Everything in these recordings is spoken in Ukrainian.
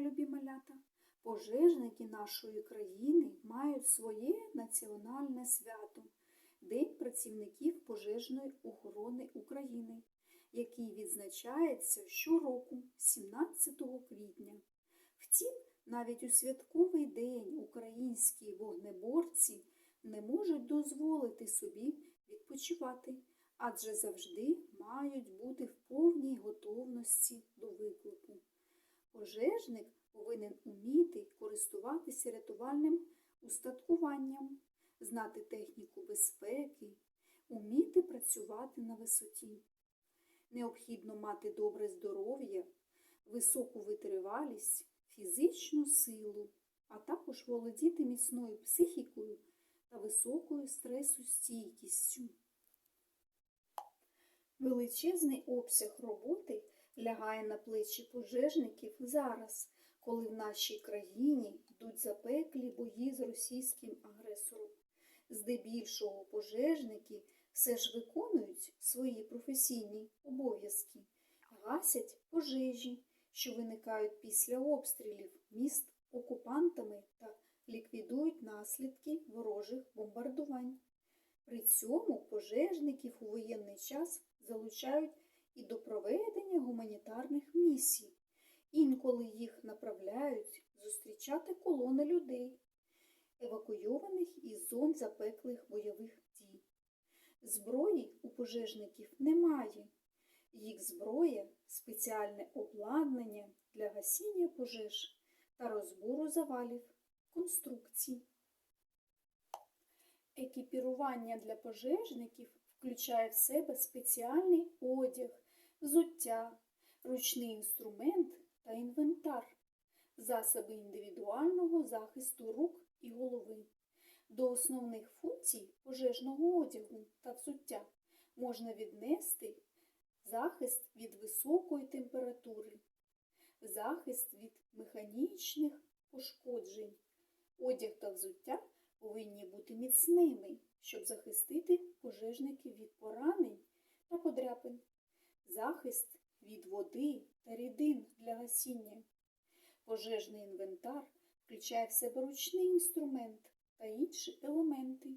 любі малята! Пожежники нашої країни мають своє національне свято День працівників пожежної охорони України, який відзначається щороку 17 квітня. Втім, навіть у святковий день українські вогнеборці не можуть дозволити собі відпочивати, адже завжди мають бути в повній готовності. Пожежник повинен уміти користуватися рятувальним устаткуванням, знати техніку безпеки, уміти працювати на висоті. Необхідно мати добре здоров'я, високу витривалість, фізичну силу, а також володіти міцною психікою та високою стресостійкістю. Величезний обсяг роботи лягає на плечі пожежників зараз, коли в нашій країні йдуть запеклі бої з російським агресором. Здебільшого пожежники все ж виконують свої професійні обов'язки, гасять пожежі, що виникають після обстрілів міст окупантами та ліквідують наслідки ворожих бомбардувань. При цьому пожежників у воєнний час залучають і до проведення гуманітарних місій. Інколи їх направляють зустрічати колони людей, евакуйованих із зон запеклих бойових дій. Зброї у пожежників немає. Їх зброя спеціальне обладнання для гасіння пожеж та розбору завалів, конструкцій. Екіпірування для пожежників включає в себе спеціальний одяг, взуття, ручний інструмент та інвентар, засоби індивідуального захисту рук і голови. До основних функцій пожежного одягу та взуття можна віднести захист від високої температури, захист від механічних пошкоджень. Одяг та взуття повинні бути міцними, щоб захистити пожежників від поранень та подряпин, захист від води та рідин для гасіння. Пожежний інвентар включає в себе ручний інструмент та інші елементи,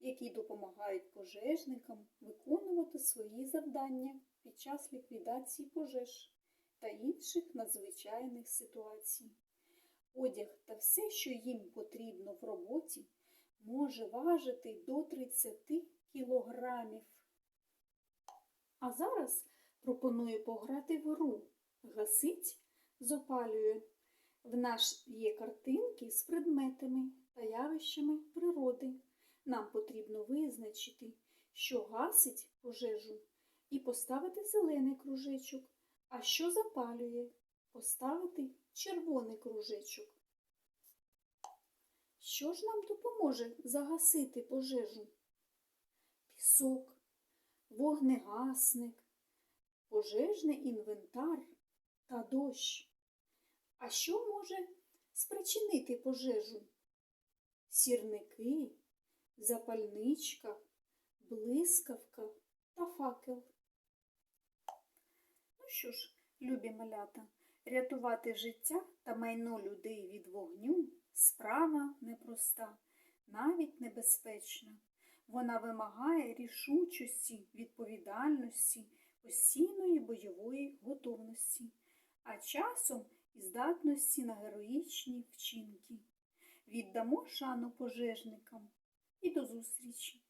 які допомагають пожежникам виконувати свої завдання під час ліквідації пожеж та інших надзвичайних ситуацій. Одяг та все, що їм потрібно в роботі, може важити до 30 кілограмів. А зараз пропоную пограти в гру. Гасить запалює. В нас є картинки з предметами та явищами природи. Нам потрібно визначити, що гасить пожежу, і поставити зелений кружечок, а що запалює, поставити червоний кружечок. Що ж нам допоможе загасити пожежу? Пісок, вогнегасник, пожежний інвентар та дощ. А що може спричинити пожежу? Сірники, запальничка, блискавка та факел. Ну що ж, любі малята, рятувати життя та майно людей від вогню справа непроста, навіть небезпечна. Вона вимагає рішучості, відповідальності, постійної бойової готовності, а часом і здатності на героїчні вчинки. Віддамо шану пожежникам і до зустрічі!